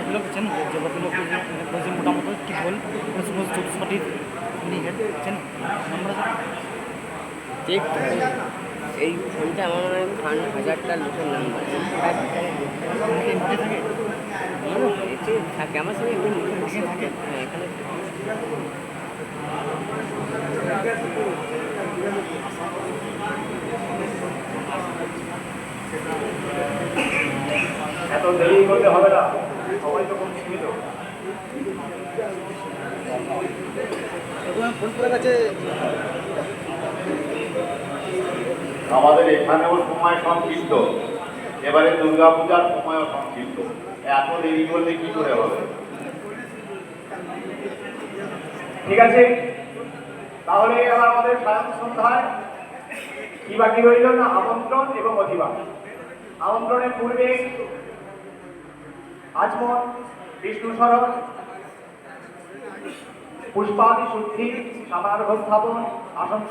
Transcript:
এগুলো বুঝছেন যে লোক বলছে মোটামুটি কি বল সঠিক নিয়ে বুঝছেন আমরা ঠিক এই ফোনটা আমার মনে হয় খান হাজারটা লোকের নাম্বার থাকে এতে থাকে আমার সঙ্গে এমনি থাকে। হ্যাঁ এখানে এত দেরি করতে হবে না। সবাই তো খুব সীমিত। আমাদের এখানেও সময় সংক্ষিপ্ত। এবারে দুর্গা পূজার সময়ও সংক্ষিপ্ত। এত দেরি করলে কি করে হবে? ঠিক আছে? তাহলে এবার আমাদের সায়ন সন্ধ্যায় কি বাকি রইল না? আমন্ত্রণ এবং অধিবাস। আমন্ত্রণের পূর্বে আজমন বিষ্ণু স্মরণ পুষ্পাদি শুদ্ধি সামার্ঘ স্থাপন আসন